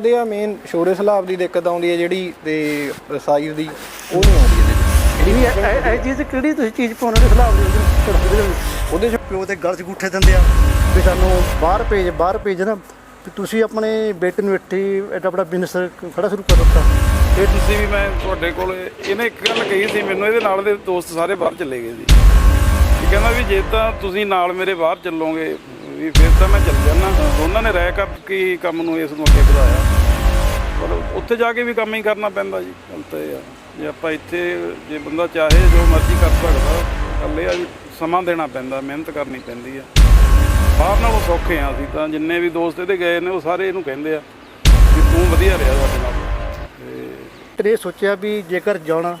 ਦੇ ਆ ਮੇਨ ਛੋੜੇ ਸਲਾਬ ਦੀ ਦਿੱਕਤ ਆਉਂਦੀ ਹੈ ਜਿਹੜੀ ਤੇ ਸਾਈਜ਼ ਦੀ ਉਹ ਨਹੀਂ ਆਉਂਦੀ ਇਹਦੇ ਇਹ ਇਹ- ਇਹ ਚੀਜ਼ ਕਿਹੜੀ ਤੁਸੀਂ ਚੀਜ਼ ਪਾਉਣ ਦੇ ਖਿਲਾਫ ਦੇ ਵਿੱਚ? ਉਹਦੇ 'ਚ ਪਿਓ ਤੇ ਗਲ 'ਚ ਗੁੱਠੇ ਦਿੰਦੇ ਆ। ਵੀ ਸਾਨੂੰ ਬਾਹਰ ਭੇਜ ਬਾਹਰ ਭੇਜ ਨਾ। ਤੁਸੀਂ ਆਪਣੇ ਬੇਟੇ ਨੂੰ ਇੱਥੇ ਐਡਾ ਬੜਾ ਬਿਜ਼ਨਸ ਖੜਾ ਸ਼ੁਰੂ ਕਰ ਦਿੱਤਾ। ਇਹ ਤੁਸੀਂ ਵੀ ਮੈਂ ਤੁਹਾਡੇ ਕੋਲ ਇਹਨੇ ਇੱਕ ਗੱਲ ਕਹੀ ਸੀ ਮੈਨੂੰ ਇਹਦੇ ਨਾਲ ਦੇ ਦੋਸਤ ਸਾਰੇ ਬਾਹਰ ਚਲੇ ਗਏ ਸੀ। ਕਹਿੰਦਾ ਵੀ ਜੇ ਤਾਂ ਤੁਸੀਂ ਨਾਲ ਮੇਰੇ ਬਾਹਰ ਚੱਲੋਗੇ ਵੀ ਫਿਰ ਤਾਂ ਮੈਂ ਚੱਲ ਜਾਣਾ ਦੋਨਾਂ ਨੇ ਰਹਿ ਕਰਕੇ ਹੀ ਕੰਮ ਨੂੰ ਇਸ ਨੂੰ ਅੱਗੇ ਵਧਾਇਆ। ਪਰ ਉੱਥੇ ਜਾ ਕੇ ਵੀ ਕੰਮ ਹੀ ਕਰਨਾ ਪੈਂਦਾ ਜੀ ਗੱਲ ਤਾਂ ਇਹ ਆ। ਜੇ ਆਪਾਂ ਇੱਥੇ ਜੇ ਬੰਦਾ ਚਾਹੇ ਜੋ ਮਰਜ਼ੀ ਕਰ ਸਕਦਾ ਇਹ ਆ ਸਮਾਂ ਦੇਣਾ ਪੈਂਦਾ ਮਿਹਨਤ ਕਰਨੀ ਪੈਂਦੀ ਆ। ਬਾਹਰ ਨਾਲੋਂ ਸੌਖੇ ਆ ਅਸੀਂ ਤਾਂ ਜਿੰਨੇ ਵੀ ਦੋਸਤ ਇਹਦੇ ਗਏ ਨੇ ਉਹ ਸਾਰੇ ਇਹਨੂੰ ਕਹਿੰਦੇ ਆ ਵੀ ਤੂੰ ਵਧੀਆ ਰਿਹਾ ਸਾਡੇ ਨਾਲ। ਤੇ ਇਹ ਸੋਚਿਆ ਵੀ ਜੇਕਰ ਜਾਣਾ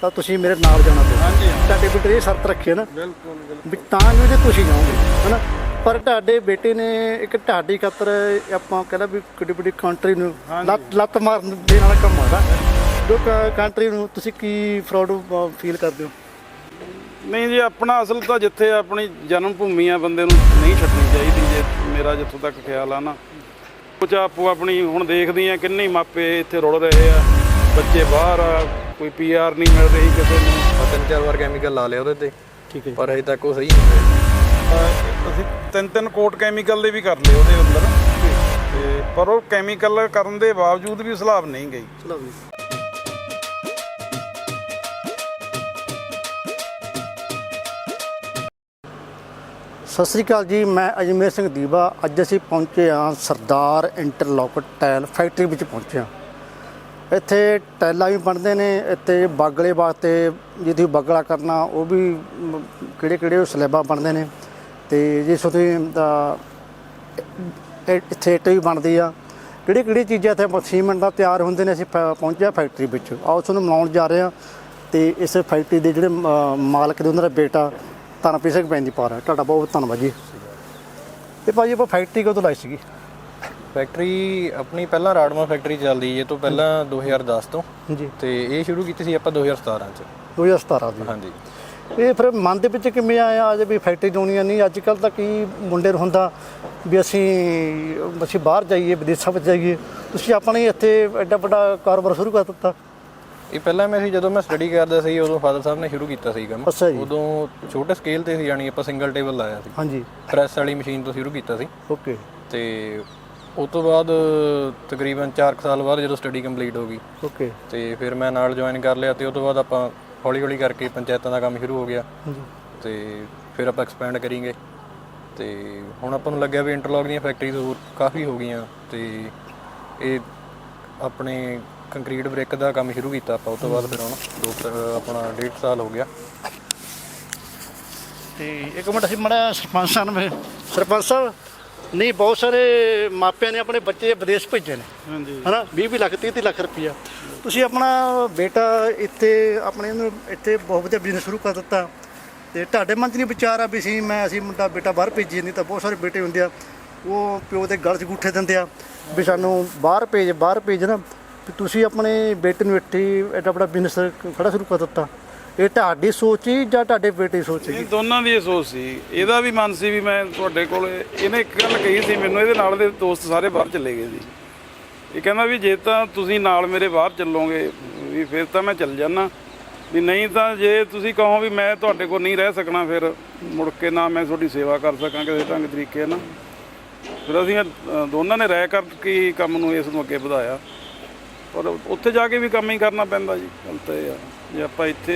ਤਾਂ ਤੁਸੀਂ ਮੇਰੇ ਨਾਲ ਜਾਣਾ। ਪਊ ਹਾਂਜੀ ਤੁਹਾਡੇ ਬੇਟੇ ਇਹ ਸ਼ਰਤ ਰੱਖੀ ਨਾ। ਬਿਲਕੁਲ ਬਿਲਕੁਲ। ਵੀ ਤਾਂ ਜੋ ਜੇ ਤੁਸੀਂ ਜਾਓਗੇ ਹਨਾ? ਪਰ ਤੁਹਾਡੇ ਬੇਟੇ ਨੇ ਇੱਕ ਢਾਡੀ ਖਾਤਰ ਆਪਾਂ ਕਹਿੰਦਾ ਵੀ ਕਿੱਡੀ ਵੱਡੀ ਕੰਟਰੀ ਨੂੰ ਲੱਤ ਲੱਤ ਮਾਰਨ ਦੇ ਨਾਲ ਕੰਮ ਆਦਾ ਜੋ ਕੰਟਰੀ ਨੂੰ ਤੁਸੀਂ ਕੀ ਫਰਾਡ ਫੀਲ ਕਰਦੇ ਹੋ? ਨਹੀਂ ਜੀ ਆਪਣਾ ਅਸਲ ਤਾਂ ਜਿੱਥੇ ਆਪਣੀ ਜਨਮ ਭੂਮੀ ਆ ਬੰਦੇ ਨੂੰ ਨਹੀਂ ਛੱਡਣੀ ਚਾਹੀਦੀ ਜੇ ਮੇਰਾ ਜਿੱਥੋਂ ਤੱਕ ਖਿਆਲ ਆ ਨਾ। ਕੁਝ ਆਪੋ ਆਪਣੀ ਹੁਣ ਦੇਖਦੀ ਆ ਕਿੰਨੇ ਮਾਪੇ ਇੱਥੇ ਰੁਲ ਰਹੇ ਆ ਬੱਚੇ ਬਾਹਰ ਆ ਕੋਈ ਪੀਆਰ ਨਹੀਂ ਮਿਲ ਰਹੀ ਕਿਸੇ ਨੂੰ। ਤਿੰਨ ਚਾਰ ਵਾਰ ਕੈਮੀਕਲ ਲਾ ਲਿਆ ਉਹਦੇ ਤੇ। ਠੀਕ ਹੈ ਪਰ ਅਜੇ ਤੱਕ ਉਹ ਸਹੀ ਨਹੀਂ ਹੋਇਆ। ਅਸੀਂ ਤਿੰਨ ਤਿੰਨ ਕੋਟ ਕੈਮੀਕਲ ਦੇ ਵੀ ਕਰ ਲਏ ਉਹਦੇ ਅੰਦਰ। ਤੇ ਪਰ ਉਹ ਕੈਮੀਕਲ ਕਰਨ ਦੇ ਬਾਵਜੂਦ ਵੀ ਸਲਾਬ ਨਹੀਂ ਗਈ। ਸਤਿ ਸ੍ਰੀ ਅਕਾਲ ਜੀ ਮੈਂ ਅਜਮੇਰ ਸਿੰਘ ਦੀਵਾ। ਅੱਜ ਅਸੀਂ ਪਹੁੰਚੇ ਹਾਂ ਸਰਦਾਰ ਇੰਟਰਲੋਕ ਟਾਇਲ ਫੈਕਟਰੀ ਵਿੱਚ ਪਹੁੰਚੇ ਹਾਂ। ਇੱਥੇ ਟਾਇਲਾਂ ਵੀ ਬਣਦੇ ਨੇ ਇੱਥੇ ਬਾਗਲੇ ਵਾਸਤੇ ਜੇ ਤੁਸੀਂ ਬਾਗਲਾ ਕਰਨਾ ਉਹ ਵੀ ਕਿਹੜੇ ਕਿਹੜੇ ਸਲੈਬਾਂ ਬਣਦੇ ਨੇ। ਤੇ ਜੇ ਤੁਸੀਂ ਇੱਥੇ ਇੱਟ ਵੀ ਬਣਦੀ ਆ। ਕਿਹੜੀ ਕਿਹੜੀ ਚੀਜ਼ਾਂ ਇੱਥੇ ਸੀਮੈਂਟ ਦਾ ਤਿਆਰ ਹੁੰਦੇ ਨੇ ਅਸੀਂ ਪਹੁੰਚਿਆ ਫੈਕਟਰੀ ਵਿੱਚ। ਆਓ ਤੁਹਾਨੂੰ ਮਿਲਾਉਣ ਜਾ ਰਹੇ ਹਾਂ ਤੇ ਇਸ ਫੈਕਟਰੀ ਦੇ ਜਿਹੜੇ ਮਾਲਕ ਦੇ ਉਹਨਾਂ ਦਾ ਬੇਟਾ ਧਨਪ੍ਰੀਤ ਸਿੰਘ ਪੈਂਦੀ ਪਾ ਰਿਹਾ ਤੁਹਾਡਾ ਬਹੁਤ ਧੰਨਵਾਦ ਜੀ। ਤੇ ਭਾਜੀ ਆਪਾਂ ਫੈਕਟਰੀ ਕਦੋਂ ਲਾਈ ਸੀਗੀ? ਫੈਕਟਰੀ ਆਪਣੀ ਪਹਿਲਾਂ ਰਾੜਮਾ ਫੈਕਟਰੀ ਚੱਲਦੀ ਇਹ ਤੋਂ ਪਹਿਲਾਂ 2010 ਤੋਂ। ਜੀ ਤੇ ਇਹ ਸ਼ੁਰੂ ਕੀਤੀ ਸੀ ਆਪਾਂ 2017 ਚ। 2017 ਦੀ। ਹਾਂਜੀ। ਇਹ ਫਿਰ ਮਨ ਦੇ ਵਿੱਚ ਕਿਵੇਂ ਆਇਆ ਅਜੇ ਵੀ ਫੈਕਟਰੀ ਲਾਉਣੀ ਆ? ਨਹੀਂ ਅੱਜ ਕੱਲ ਤਾਂ ਕੀ ਮੁੰਡੇ ਨੂੰ ਹੁੰਦਾ ਵੀ ਅਸੀਂ ਅਸੀਂ ਬਾਹਰ ਜਾਈਏ ਵਿਦੇਸ਼ਾਂ ਵਿੱਚ ਜਾਈਏ। ਤੁਸੀਂ ਆਪਣਾ ਇੱਥੇ ਐਡਾ ਵੱਡਾ ਕਾਰੋਬਾਰ ਸ਼ੁਰੂ ਕਰ ਦਿੱਤਾ। ਇਹ ਪਹਿਲਾਂ ਮੈਂ ਸੀ ਜਦੋਂ ਮੈਂ ਸਟੱਡੀ ਕਰਦਾ ਸੀ ਉਦੋਂ ਫਾਦਰ ਸਾਹਿਬ ਨੇ ਸ਼ੁਰੂ ਕੀਤਾ ਸੀ ਕੰਮ। ਉਦੋਂ ਛੋਟੇ ਸਕੇਲ ਤੇ ਸੀ ਜਾਣੀ ਆਪਾਂ ਸਿੰਗਲ ਟੇਬਲ ਲਾਇਆ ਸੀ। ਹਾਂਜੀ। ਪ੍ਰੈਸ ਵਾਲੀ ਮਸ਼ੀਨ ਤੋਂ ਸ਼ੁਰੂ ਕੀਤਾ ਸੀ। ਓਕੇ ਤੇ ਉਸ ਤੋਂ ਬਾਅਦ ਤਕਰੀਬਨ 4 ਸਾਲ ਬਾਅਦ ਜਦੋਂ ਸਟੱਡੀ ਕੰਪਲੀਟ ਹੋ ਗਈ। ਓਕੇ ਤੇ ਫਿਰ ਮੈਂ ਨਾਲ ਜੁਆਇਨ ਕਰ ਲਿਆ ਤੇ ਉਸ ਤੋਂ ਬਾਅਦ ਆਪਾਂ ਹੌਲੀ ਹੌਲੀ ਕਰਕੇ ਪੰਚਾਇਤਾਂ ਦਾ ਕੰਮ ਸ਼ੁਰੂ ਹੋ ਗਿਆ। ਤੇ ਫਿਰ ਆਪਾਂ ਐਕਸਪੈਂਡ ਕਰੀਂਗੇ। ਤੇ ਹੁਣ ਆਪਾਂ ਨੂੰ ਲੱਗਿਆ ਵੀ ਇੰਟਰਲੌਕ ਦੀਆਂ ਫੈਕਟਰੀਜ਼ ਹੋਰ ਕਾਫੀ ਹੋ ਗਈਆਂ ਤੇ ਇਹ ਆਪਣੇ ਕੰਕਰੀਟ ਬ੍ਰਿਕ ਦਾ ਕੰਮ ਸ਼ੁਰੂ ਕੀਤਾ ਆਪਾਂ ਉਸ ਤੋਂ ਬਾਅਦ ਫਿਰ ਹੁਣ ਦੋ ਆਪਣਾ ਡੇਢ ਸਾਲ ਹੋ ਗਿਆ। ਤੇ ਇੱਕ ਮਿੰਟ ਅਸੀਂ ਮੜਾ ਸਰਪੰਚ ਸਾਹਿਬ। ਸਰਪੰਚ ਸਾਹਿਬ ਨਹੀਂ ਬਹੁਤ ਸਾਰੇ ਮਾਪਿਆਂ ਨੇ ਆਪਣੇ ਬੱਚੇ ਵਿਦੇਸ਼ ਭੇਜੇ ਨੇ। ਹਾਂਜੀ। ਹਨਾ 20 20 ਲੱਖ 30 30 ਲੱਖ ਰੁਪਈਆ। ਤੁਸੀਂ ਆਪਣਾ ਬੇਟਾ ਇੱਥੇ ਆਪਣੇ ਨੂੰ ਇੱਥੇ ਬਹੁਤ ਵਧੀਆ ਬਿਜ਼ਨਸ ਸ਼ੁਰੂ ਕਰ ਦਿੱਤਾ। ਤੇ ਤੁਹਾਡੇ ਮਨ 'ਚ ਨਹੀਂ ਵਿਚਾਰ ਆ ਵੀ ਸੀ ਮੈਂ ਅਸੀਂ ਮੁੰਡਾ ਬੇਟਾ ਬਾਹਰ ਭੇਜੀ ਨਹੀਂ ਤਾਂ ਬਹੁਤ ਸਾਰੇ ਬੇਟੇ ਹੁੰਦੇ ਆ ਉਹ ਪਿਓ ਦੇ ਗਲ 'ਚ ਗੁੱਠੇ ਦਿੰਦੇ ਆ ਵੀ ਸਾਨੂੰ ਬਾਹਰ ਭੇਜ ਬਾਹਰ ਭੇਜ ਨਾ। ਤੁਸੀਂ ਆਪਣੇ ਬੇਟੇ ਨੂੰ ਇੱਥੇ ਐਡਾ ਬੜਾ ਬਿਜ਼ਨਸ ਖੜਾ ਸ਼ੁਰੂ ਕਰ ਦਿੱਤਾ। ਇਹ ਤੁਹਾਡੀ ਸੋਚ ਹੀ ਜਾਂ ਤੁਹਾਡੇ ਬੇਟੇ ਦੀ ਸੋਚ ਇਹ ਸੀ ਦੋਨਾਂ ਦੀ ਇਹ ਸੋਚ ਸੀ। ਇਹਦਾ ਵੀ ਮਨ ਸੀ ਵੀ ਮੈਂ ਤੁਹਾਡੇ ਕੋਲ ਇਹਨੇ ਇੱਕ ਗੱਲ ਕਹੀ ਸੀ ਮੈਨੂੰ ਇਹਦੇ ਨਾਲ ਦੇ ਦੋਸਤ ਸਾਰੇ ਬਾਹਰ ਚਲੇ ਗਏ ਸੀ। ਇਹ ਕਹਿੰਦਾ ਵੀ ਜੇ ਤਾਂ ਤੁਸੀਂ ਨਾਲ ਮੇਰੇ ਬਾਹਰ ਚੱਲੋਗੇ ਵੀ ਫਿਰ ਤਾਂ ਮੈਂ ਚੱਲ ਜਾਣਾ ਵੀ ਨਹੀਂ ਤਾਂ ਜੇ ਤੁਸੀਂ ਕਹੋ ਵੀ ਮੈਂ ਤੁਹਾਡੇ ਕੋਲ ਨਹੀਂ ਰਹਿ ਸਕਣਾ ਫਿਰ ਮੁੜ ਕੇ ਨਾ ਮੈਂ ਤੁਹਾਡੀ ਸੇਵਾ ਕਰ ਸਕਾਂ ਕਿਸੇ ਢੰਗ ਤਰੀਕੇ ਨਾਲ। ਫਿਰ ਅਸੀਂ ਦੋਨਾਂ ਨੇ ਰਹਿ ਕਰਕੇ ਹੀ ਕੰਮ ਨੂੰ ਇਸ ਨੂੰ ਅੱਗੇ ਵਧਾਇਆ। ਪਰ ਉੱਥੇ ਜਾ ਕੇ ਵੀ ਕੰਮ ਹੀ ਕਰਨਾ ਪੈਂਦਾ ਜੀ ਗੱਲ ਤਾਂ ਇਹ ਆ। ਜੇ ਆਪਾਂ ਇੱਥੇ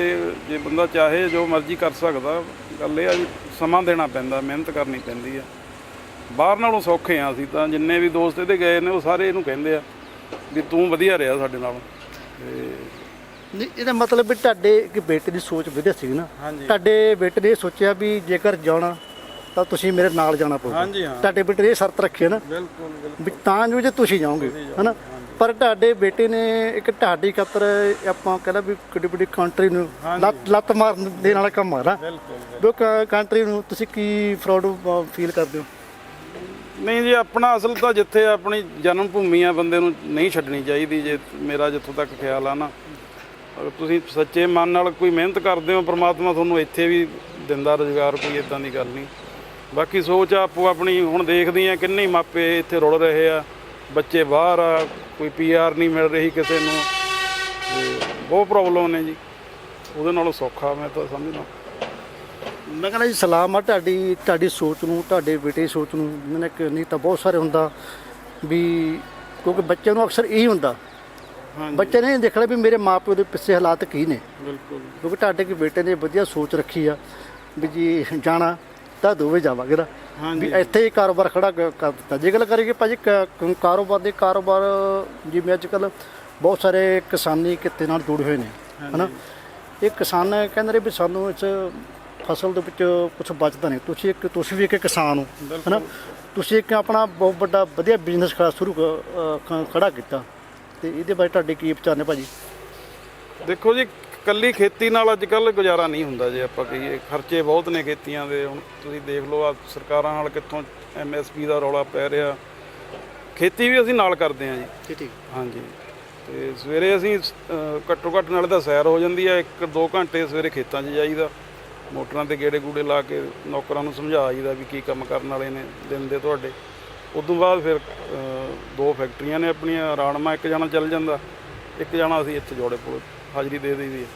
ਜੇ ਬੰਦਾ ਚਾਹੇ ਜੋ ਮਰਜ਼ੀ ਕਰ ਸਕਦਾ ਗੱਲ ਇਹ ਆ ਵੀ ਸਮਾਂ ਦੇਣਾ ਪੈਂਦਾ ਮਿਹਨਤ ਕਰਨੀ ਪੈਂਦੀ ਆ। ਬਾਹਰ ਨਾਲੋਂ ਸੌਖੇ ਆ ਅਸੀਂ ਤਾਂ ਜਿੰਨੇ ਵੀ ਦੋਸਤ ਇਹਦੇ ਗਏ ਨੇ ਉਹ ਸਾਰੇ ਇਹਨੂੰ ਕਹਿੰਦੇ ਆ ਵੀ ਤੂੰ ਵਧੀਆ ਰਿਹਾ ਸਾਡੇ ਨਾਲ। ਤੇ ਨਹੀਂ ਇਹਦਾ ਮਤਲਬ ਵੀ ਤੁਹਾਡੇ ਕਿ ਬੇਟੇ ਦੀ ਸੋਚ ਵਧੀਆ ਸੀ ਨਾ? ਹਾਂਜੀ। ਤੁਹਾਡੇ ਬੇਟੇ ਨੇ ਇਹ ਸੋਚਿਆ ਵੀ ਜੇਕਰ ਜਾਣਾ ਤਾਂ ਤੁਸੀਂ ਮੇਰੇ ਨਾਲ ਜਾਣਾ ਪਊਗਾ। ਹਾਂਜੀ, ਹਾਂ। ਤੁਹਾਡੇ ਬੇਟੇ ਨੇ ਇਹ ਸ਼ਰਤ ਰੱਖੀ ਨਾ? ਬਿਲਕੁਲ ਬਿਲਕੁਲ। ਵੀ ਤਾਂ ਜੋ ਜੇ ਤੁਸੀਂ ਜਾਓਗੇ ਹਨਾ? ਪਰ ਤੁਹਾਡੇ ਬੇਟੇ ਨੇ ਇੱਕ ਢਾਡੀ ਖਾਤਰ ਆਪਾਂ ਕਹਿੰਦਾ ਵੀ ਕਿੱਡੀ ਵੱਡੀ ਕੰਟਰੀ ਨੂੰ ਲੱਤ ਲੱਤ ਮਾਰਨ ਦੇ ਨਾਲ ਕੰਮ ਆ ਨਾ। ਬਿਲਕੁਲ ਕੰਟਰੀ ਨੂੰ ਤੁਸੀਂ ਕੀ ਫਰਾਡ ਫੀਲ ਕਰਦੇ ਹੋ? ਨਹੀਂ ਜੀ ਆਪਣਾ ਅਸਲ ਤਾਂ ਜਿੱਥੇ ਆਪਣੀ ਜਨਮ ਭੂਮੀ ਆ ਬੰਦੇ ਨੂੰ ਨਹੀਂ ਛੱਡਣੀ ਚਾਹੀਦੀ ਜੇ ਮੇਰਾ ਜਿੱਥੋਂ ਤੱਕ ਖਿਆਲ ਆ ਨਾ। ਅਗਰ ਤੁਸੀਂ ਸੱਚੇ ਮਨ ਨਾਲ ਕੋਈ ਮਿਹਨਤ ਕਰਦੇ ਹੋ ਪ੍ਰਮਾਤਮਾ ਤੁਹਾਨੂੰ ਇੱਥੇ ਵੀ ਦਿੰਦਾ ਰੁਜ਼ਗਾਰ ਕੋਈ ਇਦਾਂ ਦੀ ਗੱਲ ਨਹੀਂ। ਬਾਕੀ ਸੋਚ ਆਪੋ ਆਪਣੀ ਹੁਣ ਦੇਖਦੀ ਆ ਕਿੰਨੇ ਮਾਪੇ ਇੱਥੇ ਰੁਲ ਰਹੇ ਆ। ਬੱਚੇ ਬਾਹਰ ਆ ਕੋਈ ਪੀਆਰ ਨਹੀਂ ਮਿਲ ਰਹੀ ਕਿਸੇ ਨੂੰ। ਤੇ ਬਹੁਤ ਪ੍ਰੋਬਲਮ ਨੇ ਜੀ। ਉਹਦੇ ਨਾਲੋਂ ਸੌਖਾ ਮੈਂ ਤਾਂ ਸਮਝਦਾ। ਮੈਂ ਕਹਿੰਦਾ ਜੀ ਸਲਾਮ ਆ ਤੁਹਾਡੀ ਤੁਹਾਡੀ ਸੋਚ ਨੂੰ ਤੁਹਾਡੇ ਬੇਟੇ ਸੋਚ ਨੂੰ। ਮੈਨੇ ਕਿ ਨਹੀਂ ਤਾਂ ਬਹੁਤ ਸਾਰੇ ਹੁੰਦਾ ਵੀ ਕਿਉਂਕਿ ਬੱਚਿਆਂ ਨੂੰ ਅਕਸਰ ਇਹੀ ਹੁੰਦਾ। ਹਾਂਜੀ। ਬੱਚੇ ਨੇ ਦੇਖਣਾ ਵੀ ਮੇਰੇ ਮਾਪਿਓ ਦੇ ਪਿੱਛੇ ਹਾਲਾਤ ਕੀ ਨੇ। ਬਿਲਕੁਲ। ਕਿਉਂਕਿ ਤੁਹਾਡੇ ਕੀ ਬੇਟੇ ਨੇ ਵਧੀਆ ਸੋਚ ਰੱਖੀ ਆ ਵੀ ਜੀ ਜਾਣਾ। ਤਾਂ ਦੋਵੇਂ ਜਾਵਾਂਗੇ ਨਾ। ਵੀ ਇੱਥੇ ਹੀ ਕਾਰੋਬਾਰ ਖੜਾ ਕ- ਕਰ ਦਿੱਤਾ। ਜੇ ਗੱਲ ਕਰੀਏ ਭਾਜੀ ਕ- ਕ- ਕਾਰੋਬਾਰ ਦੇ ਕਾਰੋਬਾਰ ਜਿਵੇਂ ਅੱਜ ਕੱਲ ਬਹੁਤ ਸਾਰੇ ਕਿਸਾਨੀ ਕਿੱਤੇ ਨਾਲ ਜੁੜੇ ਹੋਏ ਨੇ ਹਨਾ? ਇਹ ਕਿਸਾਨ ਕਹਿੰਦੇ ਨੇ ਵੀ ਸਾਨੂੰ ਇਸ ਫਸਲ ਦੇ ਵਿੱਚ ਕੁਝ ਬਚਦਾ ਨਹੀਂ। ਤੁਸੀਂ ਇੱਕ ਤੁਸੀਂ ਵੀ ਇੱਕ ਕਿਸਾਨ ਹੋ ਹਨਾ? ਤੁਸੀਂ ਇੱਕ ਆਪਣਾ ਬਹੁਤ ਵੱਡਾ ਵਧੀਆ ਬਿਜ਼ਨਸ ਖੜਾ ਸ਼ੁਰੂ ਕ- ਅ, ਖ- ਖੜਾ ਕੀਤਾ। ਤੇ ਇਹਦੇ ਬਾਰੇ ਤੁਹਾਡੇ ਕੀ ਵਿਚਾਰ ਨੇ ਭਾਜੀ? ਦੇਖੋ ਜੀ ਕੱਲੀ ਖੇਤੀ ਨਾਲ ਅੱਜ ਕੱਲ ਗੁਜ਼ਾਰਾ ਨਹੀਂ ਹੁੰਦਾ ਜੇ ਆਪਾਂ ਕਹੀਏ। ਖਰਚੇ ਬਹੁਤ ਨੇ ਖੇਤੀਆਂ ਦੇ। ਹੁਣ ਤੁਸੀਂ ਦੇਖ ਲਓ ਆ ਸਰਕਾਰਾਂ ਨਾਲ ਕਿੱਥੋਂ ਐਮਐਸਪੀ ਦਾ ਰੌਲਾ ਪੈ ਰਿਹਾ। ਖੇਤੀ ਵੀ ਅਸੀਂ ਨਾਲ ਕਰਦੇ ਹਾਂ ਜੀ। ਠੀਕ ਹਾਂਜੀ। ਤੇ ਸਵੇਰੇ ਅਸੀਂ ਘੱਟੋ ਘੱਟ ਨਾਲੇ ਤਾਂ ਸੈਰ ਹੋ ਜਾਂਦੀ ਹੈ ਇੱਕ ਦੋ ਘੰਟੇ ਸਵੇਰੇ ਖੇਤਾਂ 'ਚ ਜਾਈਦਾ। ਮੋਟਰਾਂ ਤੇ ਗੇੜੇ ਗੂੜੇ ਲਾ ਕੇ ਨੌਕਰਾਂ ਨੂੰ ਸਮਝਾ ਆਈਦਾ ਵੀ ਕੀ ਕੰਮ ਕਰਨ ਵਾਲੇ ਨੇ ਦਿਨ ਦੇ ਤੁਹਾਡੇ। ਉਦੋਂ ਬਾਅਦ ਫਿਰ ਦੋ ਫੈਕਟਰੀਆਂ ਨੇ ਆਪਣੀਆਂ। ਰਾਣਮਾ ਇੱਕ ਜਣਾ ਚੱਲ ਜਾਂਦਾ। ਇੱਕ ਜਣਾ ਅਸੀਂ ਇੱਥੇ ਜੋੜੇ ਕੋਲ ਹਾਜ਼ਰੀ ਦੇ ਦਈਦੀ ਹੈ।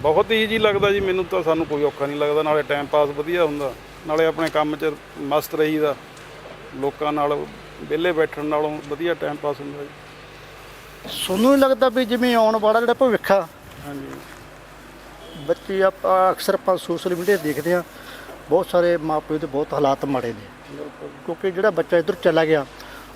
ਬਹੁਤ ਈਜੀ ਲੱਗਦਾ ਜੀ ਮੈਨੂੰ ਤਾਂ ਸਾਨੂੰ ਕੋਈ ਔਖਾ ਨਹੀਂ ਲੱਗਦਾ ਨਾਲੇ ਟਾਈਮ ਪਾਸ ਵਧੀਆ ਹੁੰਦਾ। ਨਾਲੇ ਆਪਣੇ ਕੰਮ 'ਚ ਮਸਤ ਰਹੀਦਾ। ਲੋਕਾਂ ਨਾਲ ਵਿਹਲੇ ਬੈਠਣ ਨਾਲੋਂ ਵਧੀਆ ਟਾਈਮ ਪਾਸ ਹੁੰਦਾ ਜੀ। ਸੋਨੂੰ ਲੱਗਦਾ ਵੀ ਜਿਵੇਂ ਆਉਣ ਵਾਲਾ ਜਿਹੜਾ ਭਵਿੱਖ ਆ? ਹਾਂਜੀ। ਬੱਚੇ ਆਪਾਂ ਅਕਸਰ ਆਪਾਂ ਸੋਸ਼ਲ ਮੀਡੀਆ ਦੇਖਦੇ ਆ ਬਹੁਤ ਸਾਰੇ ਮਾਪਿਓ ਦੇ ਬਹੁਤ ਹਾਲਾਤ ਮਾੜੇ ਨੇ। ਕਿਉਂਕਿ ਜਿਹੜਾ ਬੱਚਾ ਇੱਧਰ ਚਲਾ ਗਿਆ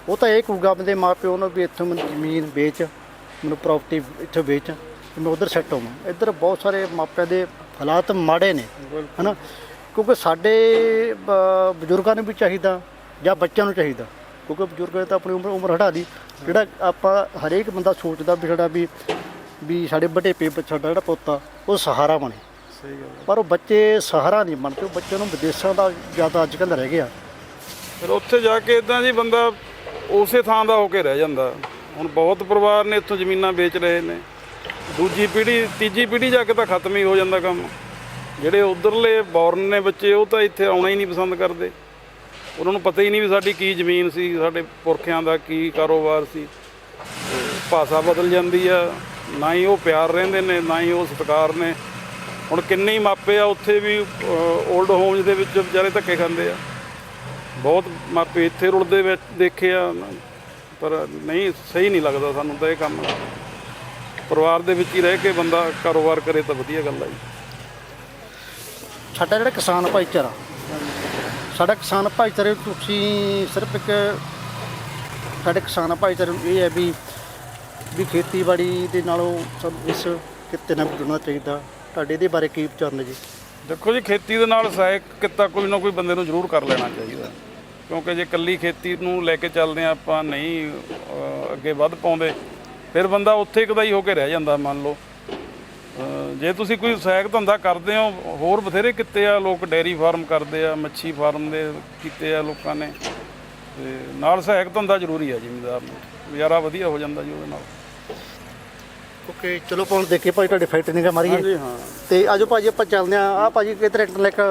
ਉਹ ਤਾਂ ਇਹ ਕਹੂਗਾ ਆਪਣੇ ਮਾਪਿਓ ਨੂੰ ਵੀ ਇੱਥੋਂ ਮੈਨੂੰ ਜ਼ਮੀਨ ਵੇਚ ਮੈਨੂੰ ਪ੍ਰਾਪਰਟੀ ਇੱਥੇ ਵੇਚ। ਮੈਂ ਉਧਰ ਸੈੱਟ ਹੋਵਾਂ। ਇੱਧਰ ਬਹੁਤ ਸਾਰੇ ਮਾਪਿਆਂ ਦੇ ਹਾਲਾਤ ਮਾੜੇ ਨੇ ਹਨਾ? ਕਿਉਂਕਿ ਸਾਡੇ ਬਜ਼ੁਰਗਾਂ ਨੂੰ ਵੀ ਚਾਹੀਦਾ ਜਾਂ ਬੱਚਿਆਂ ਨੂੰ ਚਾਹੀਦਾ। ਕਿਉਂਕਿ ਬਜ਼ੁਰਗਾਂ ਨੇ ਤਾਂ ਆਪਣੀ ਉਮਰ ਉਮਰ ਹਟਾ ਲਈ। ਜਿਹੜਾ ਆਪਾਂ ਹਰੇਕ ਬੰਦਾ ਸੋਚਦਾ ਵੀ ਸਾਡਾ ਵੀ ਵੀ ਸਾਡੇ ਵੱਡੇ ਪੇ ਸਾਡਾ ਜਿਹੜਾ ਪੋਤਾ ਉਹ ਸਹਾਰਾ ਬਣੇ। ਸਹੀ ਗੱਲ। ਪਰ ਉਹ ਬੱਚੇ ਸਹਾਰਾ ਨਹੀਂ ਬਣਦੇ ਉਹ ਬੱਚਿਆਂ ਨੂੰ ਵਿਦੇਸ਼ਾਂ ਦਾ ਜ਼ਿਆਦਾ ਅੱਜ ਕੱਲ੍ਹ ਰਹਿ ਗਿਆ। ਫਿਰ ਉੱਥੇ ਜਾ ਕੇ ਇਦਾਂ ਜੀ ਬੰਦਾ ਉਸੇ ਥਾਂ ਦਾ ਹੋ ਕੇ ਰਹਿ ਜਾਂਦਾ। ਹੁਣ ਬਹੁਤ ਪਰਿਵਾਰ ਨੇ ਇੱਥੋਂ ਜ਼ਮੀਨਾਂ ਵੇਚ ਰਹੇ ਨੇ। ਦੂਜੀ ਪੀੜ੍ਹੀ, ਤੀਜੀ ਪੀੜ੍ਹੀ ਜਾ ਕੇ ਤਾਂ ਖਤਮ ਹੀ ਹੋ ਜਾਂਦਾ ਕੰਮ। ਜਿਹੜੇ ਉਧਰਲੇ ਬੌਰਨ ਨੇ ਬੱਚੇ, ਉਹ ਤਾਂ ਇੱਥੇ ਆਉਣਾ ਹੀ ਨਹੀਂ ਪਸੰਦ ਕਰਦੇ। ਉਹਨਾਂ ਨੂੰ ਪਤਾ ਹੀ ਨਹੀਂ ਵੀ ਸਾਡੀ ਕੀ ਜ਼ਮੀਨ ਸੀ, ਸਾਡੇ ਪੁਰਖਿਆਂ ਦਾ ਕੀ ਕਾਰੋਬਾਰ ਸੀ। ਭਾਸ਼ਾ ਬਦਲ ਜਾਂਦੀ ਆ। ਨਾ ਹੀ ਉਹ ਪਿਆਰ ਰਹਿੰਦੇ ਨੇ, ਨਾ ਹੀ ਉਹ ਸਤਿਕਾਰ ਨੇ। ਹੁਣ ਕਿੰਨੇ ਹੀ ਮਾਪੇ ਆ, ਉੱਥੇ ਵੀ 올ਡ ਹੋਮਸ ਦੇ ਵਿੱਚ ਵਿਚਾਰੇ ਧੱਕੇ ਖਾਂਦੇ ਆ। ਬਹੁਤ ਮਾਪੇ ਇੱਥੇ ਰੁਲਦੇ ਵਿੱਚ ਦੇਖੇ ਆ। ਪਰ ਨਹੀਂ, ਸਹੀ ਨਹੀਂ ਲੱਗਦਾ ਸਾਨੂੰ ਤਾਂ ਇਹ ਕੰਮ। ਪਰਿਵਾਰ ਦੇ ਵਿੱਚ ਹੀ ਰਹਿ ਕੇ ਬੰਦਾ ਕਾਰੋਬਾਰ ਕਰੇ ਤਾਂ ਵਧੀਆ ਗੱਲ ਆ ਜੀ। ਸਾਡਾ ਜਿਹੜਾ ਕਿਸਾਨ ਭਾਈਚਾਰਾ ਸਾਡਾ ਕਿਸਾਨ ਭਾਈਚਾਰੇ ਤੁਸੀਂ ਸਿਰਫ ਇੱਕ ਸਾਡੇ ਕਿਸਾਨ ਭਾਈਚਾਰੇ ਨੂੰ ਇਹ ਹੈ ਵੀ ਵੀ ਖੇਤੀਬਾੜੀ ਦੇ ਨਾਲੋਂ ਸਭ ਇਸ ਕਿੱਤੇ ਨਾਲ ਜੁੜਨਾ ਚਾਹੀਦਾ। ਤੁਹਾਡੇ ਇਹਦੇ ਬਾਰੇ ਕੀ ਵਿਚਾਰ ਨੇ ਜੀ? ਦੇਖੋ ਜੀ ਖੇਤੀ ਦੇ ਨਾਲ ਸਹਾਇਕ ਕਿੱਤਾ ਕੋਈ ਨਾ ਕੋਈ ਬੰਦੇ ਨੂੰ ਜ਼ਰੂਰ ਕਰ ਲੈਣਾ ਚਾਹੀਦਾ। ਕਿਉਂਕਿ ਜੇ ਕੱਲੀ ਖੇਤੀ ਨੂੰ ਲੈ ਕੇ ਚੱਲਦੇ ਆ ਆਪਾਂ ਨਹੀਂ ਅੱਗੇ ਵੱਧ ਪਾਉਂਦੇ ਫਿਰ ਬੰਦਾ ਉੱਥੇ ਕਦਾਈ ਹੋ ਕੇ ਰਹਿ ਜਾਂਦਾ ਮੰਨ ਲਓ। ਜੇ ਤੁਸੀਂ ਕੋਈ ਸਹਾਇਕ ਧੰਦਾ ਕਰਦੇ ਹੋ ਹੋਰ ਬਥੇਰੇ ਕਿੱਤੇ ਆ ਲੋਕ ਡੇਅਰੀ ਫਾਰਮ ਕਰਦੇ ਆ ਮੱਛੀ ਫਾਰਮ ਦੇ ਕੀਤੇ ਆ ਲੋਕਾਂ ਨੇ। ਤੇ ਨਾਲ ਸਹਾਇਕ ਧੰਦਾ ਜ਼ਰੂਰੀ ਆ ਜ਼ਿਮੀਦਾਰ ਨੂੰ। ਗੁਜ਼ਾਰਾ ਵਧੀਆ ਹੋ ਜਾਂਦਾ ਜੀ ਉਹਦੇ ਨਾਲ। ਓਕੇ ਚਲੋ ਪਾਉਣ ਦੇਖੀਏ ਭਾਈ ਤੁਹਾਡੀ ਫੈਕਟਰੀ ਨਿਗਾ ਮਾਰੀਏ। ਹਾਂਜੀ ਹਾਂ। ਤੇ ਆਜੋ ਭਾਜੀ ਆਪਾਂ ਚੱਲਦੇ ਆ ਆ ਭਾਜੀ ਕਿਧਰ ਇੱਟ ਲੈ ਕੇ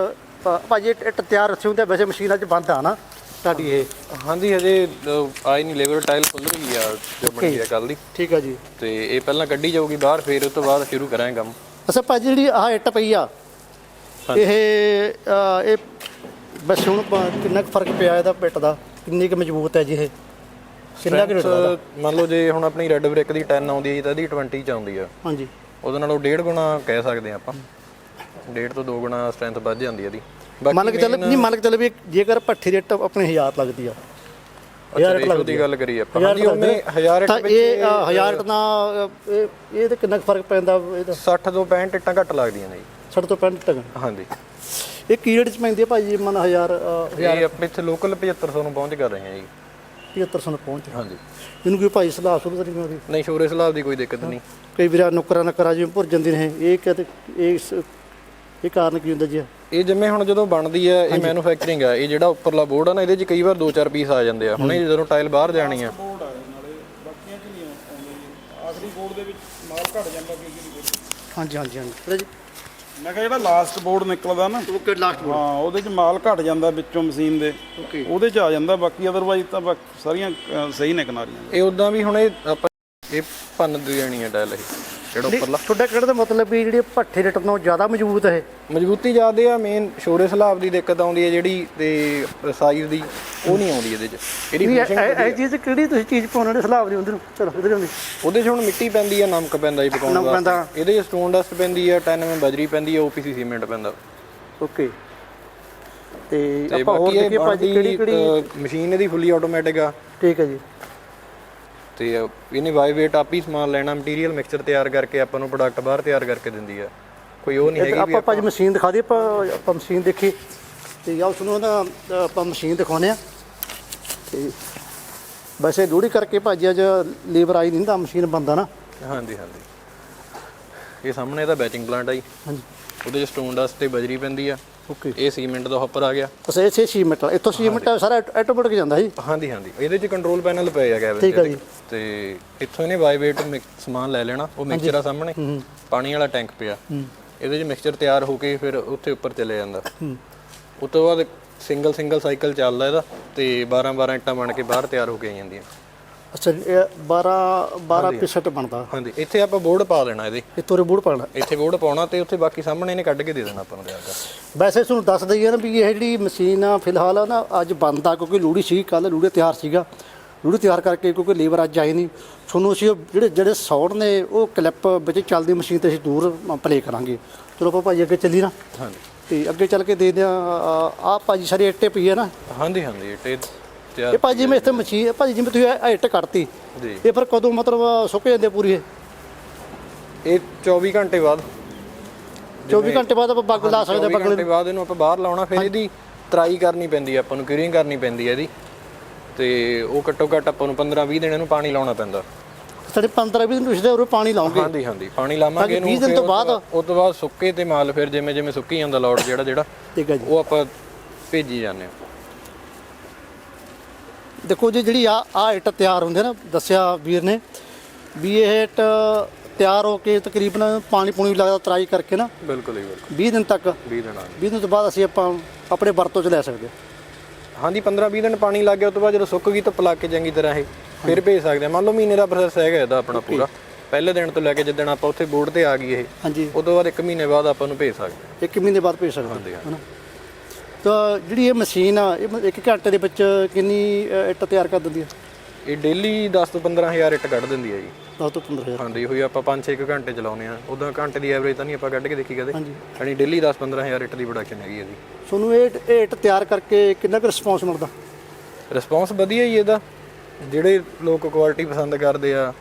ਭਾਜੀ ਇੱਟ ਤਿਆਰ ਰੱਖੀ ਹੁੰਦੀ ਆ। ਵੈਸੇ ਮਸ਼ੀਨ ਅੱਜ ਬੰਦ ਆ ਨਾ। ਤੁਹਾਡੀ ਇਹ? ਹਾਂਜੀ ਹਜੇ ਅਹ, ਆਈ ਨਹੀਂ ਲੇਬਰ ਟਾਈਲ ਖੁੱਲ ਰਹੀ ਆ ਜੋ ਬਣੀ ਆ ਕੱਲ ਦੀ। ਠੀਕ ਆ ਜੀ। ਤੇ ਇਹ ਪਹਿਲਾਂ ਕੱਢੀ ਜਾਊਗੀ ਬਾਹਰ ਫਿਰ ਉਸ ਤੋਂ ਬਾਅਦ ਸ਼ੁਰੂ ਕਰਾਂਗੇ ਕੰਮ। ਅੱਛਾ ਭਾਜੀ ਜਿਹੜੀ ਆਹ ਇੱਟ ਪਈ ਆ ਇਹ ਇਹ ਬਸ ਹੁਣ ਪ- ਕਿੰਨਾ ਕੁ ਫ਼ਰਕ ਪਿਆ ਇਹਦਾ ਪਿੱਟ ਦਾ? ਕਿੰਨੀ ਕੁ ਮਜ਼ਬੂਤ ਹੈ ਜੀ ਇਹ? ਕਿੰਨਾ ਕੁ ਰੇਟ ਦਾ Strength, ਮੰਨ ਲਓ ਜੇ ਹੁਣ ਆਪਣੀ ਰੈੱਡ ਬ੍ਰਿਕ ਦੀ 10 ਆਉਂਦੀ ਹੈ ਜੀ ਤਾਂ ਇਹਦੀ 20 ਚ ਆਉਂਦੀ ਆ। ਹਾਂਜੀ। ਉਹਦੇ ਨਾਲੋਂ ਡੇਢ ਗੁਣਾ ਕਹਿ ਸਕਦੇ ਆ ਆਪਾਂ। ਡੇਢ ਤੋਂ ਦੋ ਗੁਣਾ ਸਟਰੈਂਥ ਵੱਧ ਜਾਂਦੀ ਹੈ ਇਹਦੀ। ਮੰਨ ਕੇ ਚੱਲ ਨਹੀਂ ਮੰਨ ਕੇ ਚੱਲ ਵੀ ਜੇਕਰ ਭੱਠੀ ਦੇ ਆਪਣੇ 1000 ਲੱਗਦੀ ਆ। ਹਜ਼ਾਰ ਰੇਸ਼ੋ ਲੱਗਦੀ ਆ। ਗੱਲ ਕਰੀਏ ਆਪਾਂ। ਹਜ਼ਾਰ ਹਾਂਜੀ ਉਹਨੇ 1000 ਇੱਟ ਇਹ ਵਿੱਚ ਅ, ਹਜ਼ਾਰ ਦਾ ਅ, ਇਹ ਇਹ ਤੇ ਕਿੰਨਾ ਫ਼ਰਕ ਪੈਂਦਾ ਇਹਦਾ? 60 ਤੋਂ 65 ਇੱਟਾਂ ਘੱਟ ਲੱਗਦੀਆਂ ਨੇ ਜੀ। 60 ਤੋਂ 65 ਤੱਕ ਹਾਂਜੀ। ਇਹ ਕੀ ਰੇਟ ਚ ਪੈਂਦੀ ਹੈ ਭਾਜੀ ਮਨ 1000 ਇਹ ਆਪਣੇ ਇੱਥੇ ਲੋਕਲ 7500 ਨੂੰ ਪਹੁੰਚ ਕਰ ਰਹੇ ਹਾਂ ਜੀ 7500 ਨੂੰ ਪਹੁੰਚ ਹਾਂਜੀ। ਇਹਨੂੰ ਕੋਈ ਭਾਈ ਸਲਾਹ ਸੁਰੂ ਤਾਂ ਨਹੀਂ ਨਹੀਂ ਸ਼ੋਰੇ ਸਲਾਬ ਦੀ ਕੋਈ ਦਿੱਕਤ ਨਹੀਂ। ਕਈ ਵੀਰਾ ਨੁਕਰਾਂ ਨਕਰਾਂ ਜਿਵੇਂ ਭੁਰ ਜਾਂਦੇ ਨੇ ਇਹ ਕਹਿੰਦੇ ਇਹ ਇਹ ਕਾਰਨ ਕੀ ਹੁੰਦਾ ਜੀ? ਇਹ ਜਿਵੇਂ ਹੁਣ ਜਦੋਂ ਬਣਦੀ ਹੈ ਇਹ ਮੈਨੂਫੈਕਚਰਿੰਗ ਆ ਇਹ ਜਿਹੜਾ ਉੱਪਰਲਾ ਬੋਰਡ ਆ ਨਾ ਇਹਦੇ 'ਚ ਕਈ ਵਾਰ 2-4 ਪੀਸ ਆ ਜਾਂਦੇ ਆ। ਹੁਣ ਇਹ ਜਦੋਂ ਟਾਈਲ ਬਾਹਰ ਜਾਣੀ ਆ। ਬੋਰਡ ਆ ਨਾਲੇ ਬਾਕੀਆਂ 'ਚ ਨਹੀਂ ਆਉਂਦੇ ਆਖਰੀ ਬੋਰਡ ਦੇ ਵਿੱਚ ਮਾਲ ਘਟ ਜਾਂਦਾ ਕੋਈ ਹਾਂਜੀ ਹਾਂਜੀ ਹਾਂਜੀ। ਵੀਰਾ ਜੀ? ਮੈਂ ਕਿਹਾ ਜਿਹੜਾ ਲਾਸਟ ਬੋਰਡ ਨਿਕਲਦਾ ਨਾ। ਓਕੇ ਲਾਸਟ ਹਾਂ ਉਹਦੇ ਚ ਮਾਲ ਘਟ ਜਾਂਦਾ ਵਿੱਚੋਂ ਮਸ਼ੀਨ ਦੇ। ਓਕੇ ਉਹਦੇ ਚ ਆ ਜਾਂਦਾ ਬਾਕੀ ਅਦਰਵਾਈਜ਼ ਤਾਂ ਬਾਕੀ ਸਾਰੀਆਂ ਅ, ਸਹੀ ਨੇ ਕਿਨਾਰੀਆਂ। ਇਹ ਉਦਾਂ ਵੀ ਹੁਣ ਇਹ ਆਪਾਂ ਇਹ ਭੰਨ ਦੀ ਜਾਣੀ ਟਾਇਲ ਇਹ। ਜਿਹੜਾ ਉੱਪਰਲਾ। ਤੁਹਾਡਾ ਕਹਿਣ ਦਾ ਮਤਲਬ ਵੀ ਜਿਹੜੀ ਭੱਠੇ ਦੇ ਨਾਲੋਂ ਜ਼ਿਆਦਾ ਮਜ਼ਬੂਤ ਹੈ ਮਜ਼ਬੂਤੀ ਜ਼ਿਆਦੇ ਆ ਮੇਨ ਸ਼ੋਰੇ ਸਲਾਬ ਦੀ ਦਿੱਕਤ ਆਉਂਦੀ ਹੈ ਜਿਹੜੀ ਤੇ ਸਾਈਜ਼ ਦੀ ਉਹ ਨਹੀਂ ਆਉਂਦੀ ਇਹਦੇ 'ਚ। ਇਹਦੀ ਫਿਨਿਸ਼ਿੰਗ ਇਹ ਚੀਜ਼ ਕਿਹੜੀ ਤੁਸੀਂ ਚੀਜ਼ ਪਾਉਣ ਦੇ ਨਹੀਂ ਹੁੰਦੇ ਨੂੰ? ਚਲੋ ਇਧਰ ਆਉਂਦੀ ਉਹਦੇ 'ਚ ਹੁਣ ਮਿੱਟੀ ਪੈਂਦੀ ਆ ਨਮਕ ਪੈਂਦਾ ਜੀ ਪਕਾਉਣ ਨਮਕ ਪੈਂਦਾ। ਇਹਦੇ 'ਚ ਸਟੋਨ ਡਸਟ ਪੈਂਦੀ ਆ 10 mm ਬਜਰੀ ਪੈਂਦੀ ਆ OPC ਸੀਮੈਂਟ ਪੈਂਦਾ। ਓਕੇ। ਤੇ ਆਪਾਂ ਹੋਰ ਦੇਖੀਏ ਭਾਜੀ ਕਿਹੜੀ ਕਿਹੜੀ ਮਸ਼ੀਨ ਇਹਦੀ ਫੁੱਲੀ ਆਟੋਮੈਟਿਕ ਆ। ਠੀਕ ਹੈ ਜੀ। ਤੇ ਇਹਨੇ ਵਾਈਵੇਟ ਆਪ ਹੀ ਸਮਾਨ ਲੈਣਾ ਮਟੀਰੀਅਲ ਮਿਕਸਚਰ ਤਿਆਰ ਕਰਕੇ ਆਪਾਂ ਨੂੰ ਪ੍ਰੋਡਕਟ ਬਾਹਰ ਤਿਆਰ ਕਰਕੇ ਦਿੰਦੀ ਆ। ਕੋਈ ਉਹ ਨਹੀਂ ਹੈਗੀ ਵੀ ਆਪਾਂ ਭਾਜੀ ਮਸ਼ੀਨ ਦਿਖਾ ਦਈਏ ਆਪਾਂ ਆਪਾਂ ਮਸ਼ੀਨ ਦੇਖੀ। ਤੇ ਆਓ ਤੁਹਾਨੂੰ ਨਾ ਆਪਾਂ ਮਸ਼ੀਨ ਦਿਖਾਉਨੇ ਆ। ਤੇ ਵੈਸੇ ਦੂੜੀ ਕਰਕੇ ਭਾਜੀ ਅੱਜ ਲੇਬਰ ਆਈ ਨਹੀਂ ਹੁੰਦਾ ਮਸ਼ੀਨ ਬੰਦਾ ਨਾ। ਹਾਂਜੀ ਹਾਂਜੀ। ਇਹ ਸਾਹਮਣੇ ਇਹਦਾ ਬੈਚਿੰਗ ਪਲਾਂਟ ਆ ਜੀ। ਹਾਂਜੀ। ਉਹਦੇ 'ਚ ਸਟੋਨ ਡਸਟ ਤੇ ਬਜਰੀ ਪੈਂਦੀ ਆ। ਓਕੇ ਇਹ ਸੀਮੈਂਟ ਦਾ ਹੌਪਰ ਆ ਗਿਆ। ਬਸ ਇਹ ਛੇ ਸੀਮੈਂਟ ਇੱਥੋਂ ਸੀਮੈਂਟ ਸਾਰਾ ਆਟੋਮੈਟਿਕ ਜਾਂਦਾ ਜੀ ਹਾਂਜੀ ਹਾਂਜੀ। ਇਹਦੇ 'ਚ ਕੰਟਰੋਲ ਪੈਨਲ ਪਏ ਆ ਕੈਬਨ ਠੀਕ ਆ ਜੀ। ਤੇ ਇੱਥੋਂ ਇਹਨੇ ਵਾਈਵੇਟ ਸਮਾਨ ਲੈ ਲੈਣਾ। ਉਹ ਮਿਕਸਚਰ ਆ ਸਾਹਮਣੇ। ਪਾਣੀ ਵਾਲਾ ਟੈਂਕ ਪਿਆ। ਇਹਦੇ 'ਚ ਮਿਕਸਚਰ ਤਿਆਰ ਹੋ ਕੇ ਫਿਰ ਉੱਥੇ ਉੱਪਰ ਚਲੇ ਜਾਂਦਾ। ਉਸ ਤੋਂ ਬਾਅਦ ਸਿੰਗਲ ਸਿੰਗਲ ਸਾਈਕਲ ਚੱਲਦਾ ਇਹਦਾ ਤੇ 12 12 ਇੱਟਾਂ ਬਣ ਕੇ ਬਾਹਰ ਤਿਆਰ ਹੋ ਕੇ ਆ ਜਾਂਦੀਆਂ। ਅੱਛਾ ਇਹ 12 12 ਪੀਸਟ ਬਣਦਾ। ਹਾਂਜੀ ਇੱਥੇ ਆਪਾਂ ਬੋਰਡ ਪਾ ਦੇਣਾ ਇਹਦੇ। ਇਹ ਤੋਰੇ ਬੂੜ ਪਾਣਾ ਇੱਥੇ ਬੋਰਡ ਪਾਉਣਾ ਤੇ ਉੱਥੇ ਬਾਕੀ ਸਾਹਮਣੇ ਇਹਨੇ ਕੱਢ ਕੇ ਦੇ ਦੇਣਾ ਆਪਾਂ ਨੂੰ ਤਿਆਰ ਕਰ ਵੈਸੇ ਤੁਹਾਨੂੰ ਦੱਸ ਦਈਏ ਨਾ ਵੀ ਇਹ ਜਿਹੜੀ ਮਸ਼ੀਨ ਆ ਫਿਲਹਾਲ ਆ ਨਾ ਅੱਜ ਬੰਦ ਆ ਕਿਉਂਕਿ ਲੂੜੀ ਸੀ ਕੱਲ ਲੂੜੇ ਤਿਆਰ ਸੀਗਾ। ਲੂੜੀ ਤਿਆਰ ਕਰਕੇ ਕਿਉਂਕਿ ਲੇਬਰ ਅੱਜ ਆਈ ਨਹੀਂ। ਤੁਹਾਨੂੰ ਅਸੀਂ ਜਿਹੜੇ ਜਿਹੜੇ ਸੌੜ ਨੇ ਉਹ ਕਲਿੱਪ ਵਿੱਚ ਚੱਲਦੀ ਮਸ਼ੀਨ ਤੇ ਅਸੀਂ ਦੂਰ ਪਲੇ ਕਰਾਂਗੇ। ਚਲੋ ਆਪਾਂ ਭਾਜੀ ਅੱਗੇ ਚੱਲੀ ਨਾ। ਹਾਂਜੀ। ਤੇ ਅੱਗੇ ਚੱਲ ਕੇ ਦੇਖਦੇ ਆ ਆ ਭਾਜੀ ਸਾਰੀ ਇੱਟੇ ਪਈ ਹੈ ਨਾ। ਹਾਂਜੀ ਹਾਂਜੀ ਇੱਟੇ ਇਹ ਭਾਜੀ ਜਿਵੇਂ ਇੱਥੇ ਮਸ਼ੀਨ ਭਾਜੀ ਜਿਵੇਂ ਤੁਸੀਂ ਇਹ ਇੱਟ ਕੱਢਤੀ ਜੀ। ਇਹ ਫਿਰ ਕਦੋਂ ਮਤਲਬ ਸੁੱਕ ਜਾਂਦੇ ਪੂਰੀ ਇਹ? ਇਹ 24 ਘੰਟੇ ਬਾਅਦ। 24 ਘੰਟੇ ਬਾਅਦ ਆਪਾਂ ਬੱਗ ਲਾ ਸਕਦੇ 24 ਬੱਗਲੇ ਘੰਟੇ ਬਾਅਦ ਇਹਨੂੰ ਆਪਾਂ ਬਾਹਰ ਲਾਉਣਾ ਫਿਰ ਇਹਦੀ ਤਰਾਈ ਕਰਨੀ ਪੈਂਦੀ ਹੈ ਆਪਾਂ ਨੂੰ ਕਿਊਰਿੰਗ ਕਰਨੀ ਪੈਂਦੀ ਹੈ ਇਹਦੀ। ਤੇ ਉਹ ਘੱਟੋ ਘੱਟ ਆਪਾਂ ਨੂੰ 15 20 ਦਿਨ ਇਹਨੂੰ ਪਾਣੀ ਲਾਉਣਾ ਪੈਂਦਾ। ਸਾਡੇ 15 20 ਦਿਨ ਤੁਸੀਂ ਉਰੇ ਪਾਣੀ ਲਾਉਂਗੇ। ਹਾਂਜੀ ਹਾਂਜੀ ਪਾਣੀ ਲਾਵਾਂਗੇ ਕਿ 20 ਦਿਨ ਤੋਂ ਬਾਅਦ- ਉਸ ਤੋਂ ਬਾਅਦ ਸੁੱਕੇ ਤੇ ਮਾਲ ਫਿਰ ਜਿਵੇਂ ਜਿਵੇਂ ਸੁੱਕੀ ਜਾਂਦਾ ਲੋਡ ਜਿਹੜਾ ਜਿਹੜਾ ਠੀਕ ਹੈ ਜੀ। ਉਹ ਆਪਾਂ ਭੇਜੀ ਜਾਂਦੇ ਹਾਂ ਦੇਖੋ ਜੀ ਜਿਹੜੀ ਆ ਆ ਇੱਟ ਤਿਆਰ ਹੁੰਦੇ ਨਾ ਦੱਸਿਆ ਵੀਰ ਨੇ ਵੀ ਇਹ ਇੱਟ ਤਿਆਰ ਹੋ ਕੇ ਤਕਰੀਬਨ ਪਾਣੀ ਪੂਣੀ ਲੱਗਦਾ ਤਰਾਈ ਕਰਕੇ ਨਾ। ਬਿਲਕੁਲ ਹੀ ਬਿਲਕੁਲ। 20 ਦਿਨ ਤੱਕ। 20 ਦਿਨ ਆ 20 ਦਿਨ ਤੋਂ ਬਾਅਦ ਅਸੀਂ ਆਪਾਂ ਆਪਣੇ ਵਰਤੋਂ 'ਚ ਲੈ ਸਕਦੇ ਹਾਂ। ਹਾਂਜੀ 15 20 ਦਿਨ ਪਾਣੀ ਲੱਗ ਗਿਆ ਉਸ ਤੋਂ ਬਾਅਦ ਜਦੋਂ ਸੁੱਕ ਗਈ ਤਾਂ ਪਲਾ ਕੇ ਚੰਗੀ ਤਰ੍ਹਾਂ ਇਹ ਫਿਰ ਭੇਜ ਸਕਦੇ ਹਾਂ। ਮੰਨ ਲਓ ਮਹੀਨੇ ਦਾ ਪ੍ਰੋਸੈਸ ਹੈਗਾ ਇਹਦਾ ਆਪਣਾ ਪੂਰਾ। ਪਹਿਲੇ ਦਿਨ ਤੋਂ ਲੈ ਕੇ ਜਿੱਦਣ ਆਪਾਂ ਉੱਥੇ ਬੋਰਡ ਤੇ ਆ ਗਈ ਇਹ ਹਾਂਜੀ। ਉਸ ਤੋਂ ਬਾਅਦ 1 ਮਹੀਨੇ ਬਾਅਦ ਆਪਾਂ ਨੂੰ ਭੇਜ ਸਕਦੇ ਹਾਂ। ਇੱਕ ਮਹੀਨੇ ਬਾਅਦ ਭੇਜ ਸਕਦੇ ਹਾਂ। ਤਾਂ ਜਿਹੜੀ ਇਹ ਮਸ਼ੀਨ ਆ ਇਹ ਇੱਕ ਘੰਟੇ ਦੇ ਵਿੱਚ ਕਿੰਨੀ ਅ, ਇੱਟ ਤਿਆਰ ਕਰ ਦਿੰਦੀ ਹੈ ਇਹ ਡੇਲੀ 10 ਤੋਂ 15000 ਇੱਟ ਕੱਢ ਦਿੰਦੀ ਹੈ ਜੀ। 10 ਤੋਂ 15000 ਹਾਂਜੀ ਹੋਈ ਆਪਾਂ 5-6 ਘੰਟੇ ਚਲਾਉਨੇ ਆ ਉਦਾਂ ਘੰਟੇ ਦੀ ਐਵਰੇਜ ਤਾਂ ਨਹੀਂ ਆਪਾਂ ਕੱਢ ਕੇ ਦੇਖੀ ਕਦੇ। ਹਾਂਜੀ। ਯਾਨੀ ਡੇਲੀ 10-15000 ਇੱਟ ਦੀ ਪ੍ਰੋਡਕਸ਼ਨ ਹੈਗੀ ਇਹਦੀ ਤੁਹਾਨੂੰ ਇਹ ਇਹ ਇੱਟ ਤਿਆਰ ਕਰਕੇ ਕਿੰਨਾ ਕੁ ਰਿਸਪੌਂਸ ਮਿਲਦਾ? ਰਿਸਪੌਂਸ ਵਧੀਆ ਹੀ ਇਹਦਾ। ਜਿਹੜੇ ਲੋਕ ਕੁਆਲਿਟੀ ਪਸੰਦ ਕਰਦੇ ਆ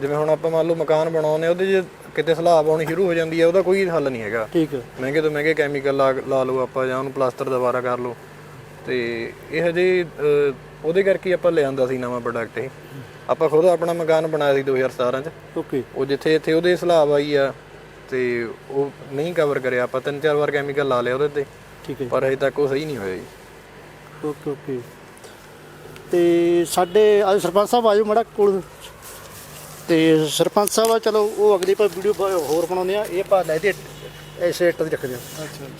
ਜਿਵੇਂ ਹੁਣ ਆਪਾਂ ਮੰਨ ਲਓ ਮਕਾਨ ਬਣਾਉਂਦੇ ਆ ਉਹਦੇ 'ਚ ਕਿਤੇ ਸਲਾਬ ਆਉਣੀ ਸ਼ੁਰੂ ਹੋ ਜਾਂਦੀ ਹੈ ਉਹਦਾ ਕੋਈ ਹੱਲ ਨਹੀਂ ਹੈਗਾ। ਠੀਕ ਹੈ। ਮਹਿੰਗੇ ਤੋਂ ਮਹਿੰਗੇ ਕੈਮੀਕਲ ਲਾ ਲਾ ਲਓ ਆਪਾਂ ਜਾਂ ਉਹਨੂੰ ਪਲਾਸਟਰ ਦੁਬਾਰਾ ਕਰ ਲਓ। ਤੇ ਇਹ ਹਜੇ ਉਹਦੇ ਕਰਕੇ ਆਪਾਂ ਲਿਆਂਦਾ ਸੀ ਨਵਾਂ ਪ੍ਰੋਡਕਟ ਇਹ। ਆਪਾਂ ਖੁਦ ਆਪਣਾ ਮਕਾਨ ਬਣਾਇਆ ਸੀ 2017 ਚ। ਓਕੇ। ਉਹ ਜਿੱਥੇ ਇੱਥੇ ਉਹਦੇ ਸਲਾਬ ਆਈ ਆ ਤੇ ਉਹ ਨਹੀਂ ਕਵਰ ਕਰਿਆ। ਆਪਾਂ ਤਿੰਨ ਚਾਰ ਵਾਰ ਕੈਮੀਕਲ ਲਾ ਲਿਆ ਉਹਦੇ ਤੇ। ਠੀਕ ਹੈ ਪਰ ਹਜੇ ਤੱਕ ਉਹ ਸਹੀ ਨਹੀਂ ਹੋਇਆ ਜੀ। Okay okay. ਤੇ ਸਾਡੇ ਅੱਜ ਸਰਪੰਚ ਸਾਹਿਬ ਆਜੋ ਮੜਾ ਕੋਲ। ਤੇ ਸਰਪੰਚ ਸਾਹਿਬ ਆ ਚਲੋ ਉਹ ਅਗਲੀ ਪਰ ਵੀਡੀਓ ਹੋਰ ਬਣਾਉਂਦੇ ਆ ਇਹ ਆਪਾਂ ਲੈ ਦੇ ਐਸੇ ਇੱਟ ਦੀ ਰੱਖਦੇ ਆ।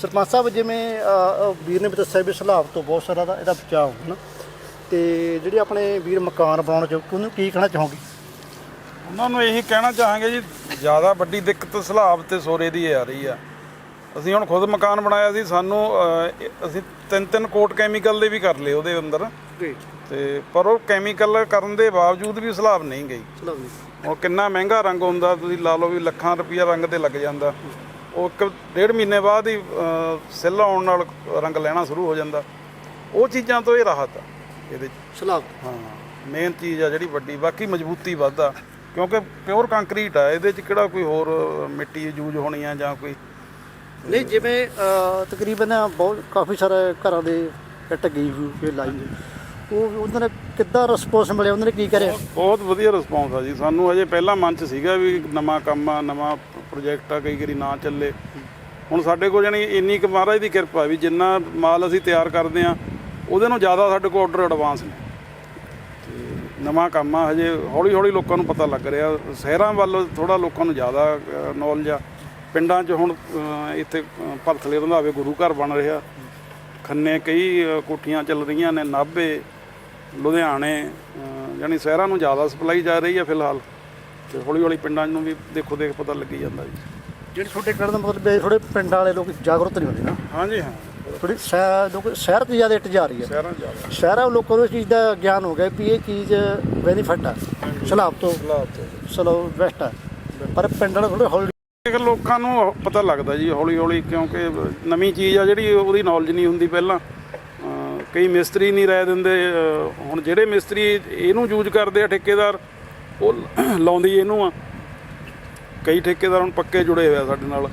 ਸਰਪੰਚ ਸਾਹਿਬ ਜਿਵੇਂ ਵੀਰ ਨੇ ਵੀ ਦੱਸਿਆ ਵੀ ਸਲਾਬ ਤੋਂ ਬਹੁਤ ਸਾਰਾ ਦਾ ਇਹਦਾ ਬਚਾਅ ਹੋਣਾ ਤੇ ਜਿਹੜੇ ਆਪਣੇ ਵੀਰ ਮਕਾਨ ਬਣਾਉਣ ਚ ਉਹਨੂੰ ਕੀ ਕਹਿਣਾ ਚਾਹੋਗੇ? ਉਹਨਾਂ ਨੂੰ ਇਹੀ ਕਹਿਣਾ ਚਾਹਾਂਗੇ ਜੀ ਜ਼ਿਆਦਾ ਵੱਡੀ ਦਿੱਕਤ ਸਲਾਬ ਤੇ ਸੋਰੇ ਦੀ ਆ ਰਹੀ ਆ। ਅਸੀਂ ਹੁਣ ਖੁਦ ਮਕਾਨ ਬਣਾਇਆ ਸੀ ਸਾਨੂੰ ਅਹ, ਅਸੀਂ ਤਿੰਨ ਤਿੰਨ ਕੋਟ ਕੈਮੀਕਲ ਦੇ ਵੀ ਕਰ ਲਏ ਉਹਦੇ ਅੰਦਰ। ਜੀ। ਤੇ ਪਰ ਉਹ ਕੈਮੀਕਲ ਕਰਨ ਦੇ ਬਾਵਜੂਦ ਵੀ ਸਲਾਬ ਨਹੀਂ ਗਈ। ਚਲੋ ਜੀ ਉਹ ਕਿੰਨਾ ਮਹਿੰਗਾ ਰੰਗ ਹੁੰਦਾ ਤੁਸੀਂ ਲਾ ਲਓ ਵੀ ਲੱਖਾਂ ਰੁਪਈਆ ਰੰਗ ਤੇ ਲੱਗ ਜਾਂਦਾ। ਉਹ ਇੱਕ ਡੇਢ ਮਹੀਨੇ ਬਾਅਦ ਹੀ ਅਹ, ਸਿੱਲ ਆਉਣ ਨਾਲ ਰੰਗ ਲੈਣਾ ਸ਼ੁਰੂ ਹੋ ਜਾਂਦਾ। ਉਹ ਚੀਜ਼ਾਂ ਤੋਂ ਇਹ ਰਾਹਤ ਆ ਇਹਦੇ 'ਚ। ਸਲਾਬ। ਹਾਂ ਮੇਨ ਚੀਜ਼ ਆ ਜਿਹੜੀ ਵੱਡੀ ਬਾਕੀ ਮਜ਼ਬੂਤੀ ਵੱਧਦਾ। ਕਿਉਂਕਿ ਪਿਓਰ ਕੰਕਰੀਟ ਆ ਇਹਦੇ 'ਚ ਕਿਹੜਾ ਕੋਈ ਹੋਰ ਮਿੱਟੀ ਯੂਜ਼ ਹੋਣੀ ਆ ਜਾਂ ਕੋਈ ਨਹੀਂ ਜਿਵੇਂ ਅ, ਤਕਰੀਬਨ ਬਹੁਤ ਕਾਫੀ ਸਾਰੇ ਘਰਾਂ ਦੇ ਇੱਟ ਗਈ ਹੋਈ ਕਿ ਲਾਈ ਹੋਈ। ਉਹ ਉਹਨਾਂ ਨੇ ਕਿੱਦਾਂ ਰਿਸਪੌਂਸ ਮਿਲਿਆ? ਉਹਨਾਂ ਨੇ ਕੀ ਕਰਿਆ? ਬਹੁਤ ਵਧੀਆ ਰਿਸਪੌਂਸ ਆ ਜੀ। ਸਾਨੂੰ ਅਜੇ ਪਹਿਲਾਂ ਮਨ ਚ ਸੀਗਾ ਵੀ ਨਵਾਂ ਕੰਮ ਆ ਨਵਾਂ ਪ੍ਰੋਜੈਕਟ ਆ ਕਈ ਵਾਰੀ ਨਾ ਚੱਲੇ। ਹੁਣ ਸਾਡੇ ਕੋਲ ਜਾਨੀ ਇੰਨੀ ਕੁ ਮਹਾਰਾਜ ਦੀ ਕਿਰਪਾ ਵੀ ਜਿੰਨਾ ਮਾਲ ਅਸੀਂ ਤਿਆਰ ਕਰਦੇ ਆ ਉਹਦੇ ਨੂੰ ਜ਼ਿਆਦਾ ਸਾਡੇ ਕੋਲ ਆਰਡਰ ਐਡਵਾਂਸ ਨੇ। ਤੇ ਨਵਾਂ ਕੰਮ ਆ ਹਜੇ ਹੌਲੀ ਹੌਲੀ ਲੋਕਾਂ ਨੂੰ ਪਤਾ ਲੱਗ ਰਿਹਾ। ਸ਼ਹਿਰਾਂ ਵੱਲ ਥੋੜਾ ਲੋਕਾਂ ਨੂੰ ਜ਼ਿਆਦਾ ਨੌਲੇਜ ਆ। ਪਿੰਡਾਂ 'ਚ ਹੁਣ ਅ, ਇੱਥੇ ਅ, ਭਰਥਲੇ ਰੰਧਾਵੇ ਗੁਰੂ ਘਰ ਬਣ ਰਿਹਾ। ਖੰਨੇ ਕਈ ਅ, ਕੋਠੀਆਂ ਚੱਲ ਰਹੀਆਂ ਨੇ ਨਾਭੇ ਲੁਧਿਆਣੇ ਅ, ਯਾਨੀ ਸ਼ਹਿਰਾਂ ਨੂੰ ਜ਼ਿਆਦਾ ਸਪਲਾਈ ਜਾ ਰਹੀ ਹੈ ਫਿਲਹਾਲ। ਤੇ ਹੌਲੀ ਹੌਲੀ ਪਿੰਡਾਂ ਨੂੰ ਵੀ ਦੇਖੋ ਦੇਖ ਪਤਾ ਲੱਗੀ ਜਾਂਦਾ ਜੀ। ਜਿਹੜੇ ਛੋਟੇ ਕਹਿਣ ਦਾ ਮਤਲਬ ਹੈ ਥੋੜੇ ਪਿੰਡਾਂ ਵਾਲੇ ਲੋਕ ਜਾਗਰੂਕ ਨਹੀਂ ਹੁੰਦੇ ਨਾ। ਹਾਂਜੀ ਹਾਂ। ਥੋੜੀ ਸ਼ਹਿਰ ਲੋਕ ਸ਼ਹਿਰ ਤੋਂ ਜ਼ਿਆਦਾ ਇੱਟ ਜਾ ਰਹੀ ਹੈ। ਸ਼ਹਿਰਾਂ 'ਚ ਜ਼ਿਆਦਾ। ਸ਼ਹਿਰਾਂ ਦੇ ਲੋਕਾਂ ਨੂੰ ਇਸ ਚੀਜ਼ ਦਾ ਗਿਆਨ ਹੋ ਗਿਆ ਵੀ ਇਹ ਚੀਜ਼ ਬੈਨੀਫਿਟ ਹੈ ਸਲਾਬ ਤੋਂ। ਚਲੋ ਬੈਸਟ ਹੈ ਪਰ ਪਿੰਡਾਂ ਵਾਲੇ ਥੋੜੇ ਹੌਲੀ ਇਹ ਲੋਕਾਂ ਨੂੰ ਪਤਾ ਲੱਗਦਾ ਜੀ ਹੌਲੀ ਹੌਲੀ, ਕਿਉਂਕਿ ਨਵੀਂ ਚੀਜ਼ ਆ ਜਿਹੜੀ, ਉਹਦੀ ਨੌਲੇਜ ਨਹੀਂ ਹੁੰਦੀ ਪਹਿਲਾਂ। ਕਈ ਮਿਸਤਰੀ ਨਹੀਂ ਰਹਿ ਦਿੰਦੇ ਹੁਣ ਜਿਹੜੇ ਮਿਸਤਰੀ ਇਹਨੂੰ ਯੂਜ਼ ਕਰਦੇ ਆ, ਠੇਕੇਦਾਰ, ਉਹ ਲਾਉਂਦੀ ਇਹਨੂੰ ਆ। ਕਈ ਠੇਕੇਦਾਰ ਹੁਣ ਪੱਕੇ ਜੁੜੇ ਹੋਏ ਆ ਸਾਡੇ ਨਾਲ।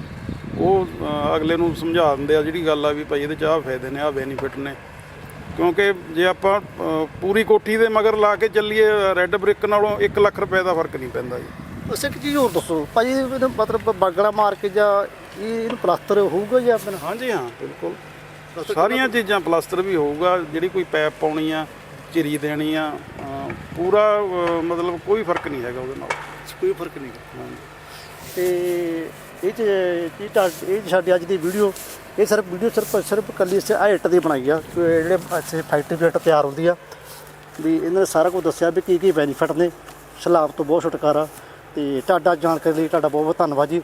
ਉਹ ਅਗਲੇ ਨੂੰ ਸਮਝਾ ਦਿੰਦੇ ਆ ਜਿਹੜੀ ਗੱਲ ਆ ਵੀ ਭਾਈ ਇਹਦੇ ਚ ਆਹ ਫਾਇਦੇ ਨੇ, ਆਹ ਬੈਨੀਫਿਟ ਨੇ। ਕਿਉਂਕਿ ਜੇ ਆਪਾਂ ਪੂਰੀ ਕੋਠੀ ਦੇ ਮਗਰ ਲਾ ਕੇ ਚੱਲੀਏ ਰੈੱਡ ਬ੍ਰਿਕ ਨਾਲੋਂ 1 ਲੱਖ ਰੁਪਏ ਦਾ ਫ਼ਰਕ ਨਹੀਂ ਪੈਂਦਾ ਜੀ। ਬਸ ਇੱਕ ਚੀਜ਼ ਹੋਰ ਦੱਸੋ? ਭਾਜੀ ਇਹਨੂੰ ਮਤਲਬ ਬਾਗੜਾ ਮਾਰ ਕੇ ਜਾਂ ਇਹ ਇਹਨੂੰ ਪਲਾਸਟਰ ਹੋਊਗਾ ਜਾਂ ਆਪਣਾ ਹਾਂਜੀ ਹਾਂ। ਬਿਲਕੁਲ। ਸਾਰੀਆਂ ਚੀਜ਼ਾਂ ਪਲਾਸਟਰ ਵੀ ਹੋਊਗਾ ਜਿਹੜੀ ਕੋਈ ਪੈਪ ਪਾਉਣੀ ਆ ਚਿਰੀ ਦੇਣੀ ਆ ਅਹ ਪੂਰਾ ਅਹ ਮਤਲਬ ਕੋਈ ਫ਼ਰਕ ਨਹੀਂ ਹੈਗਾ ਉਹਦੇ ਨਾਲ। ਕੋਈ ਫ਼ਰਕ ਨਹੀਂ ਤੇ ਇਹ ਚ ਇਹ ਤਾਂ ਇਹ ਸਾਡੀ ਅੱਜ ਦੀ ਵੀਡੀਓ ਇਹ ਸਿਰਫ ਵੀਡੀਓ ਸਿਰਫ ਸਿਰਫ ਕੱਲੀ ਸੇ ਆ ਇੱਟ ਦੀ ਬਣਾਈ ਆ ਕਿ ਜਿਹੜੇ ਇੱਥੇ ਫੈਕਟਰੀ ਵਿੱਚ ਇੱਟ ਤਿਆਰ ਹੁੰਦੀ ਆ ਵੀ ਇਹਨਾਂ ਨੇ ਸਾਰਾ ਕੁਝ ਦੱਸਿਆ ਵੀ ਕੀ ਕੀ ਬੈਨੀਫਿਟ ਨੇ। ਸਲਾਬ ਤੋਂ ਬਹੁਤ ਛੁਟਕਾਰਾ। ਤੇ ਤੁਹਾਡਾ ਜਾਣਕਾਰੀ ਲਈ ਤੁਹਾਡਾ ਬਹੁਤ ਬਹੁਤ ਧੰਨਵਾਦ ਜੀ।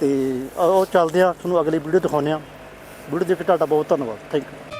ਤੇ ਉਹ ਚੱਲਦੇ ਆ ਤੁਹਾਨੂੰ ਅਗਲੀ ਵੀਡੀਓ ਦਿਖਾਉਂਦੇ ਆ ਵੀਡੀਓ ਦੇਖ ਕੇ ਤੁਹਾਡਾ ਬਹੁਤ ਧੰਨਵਾਦ। Thank you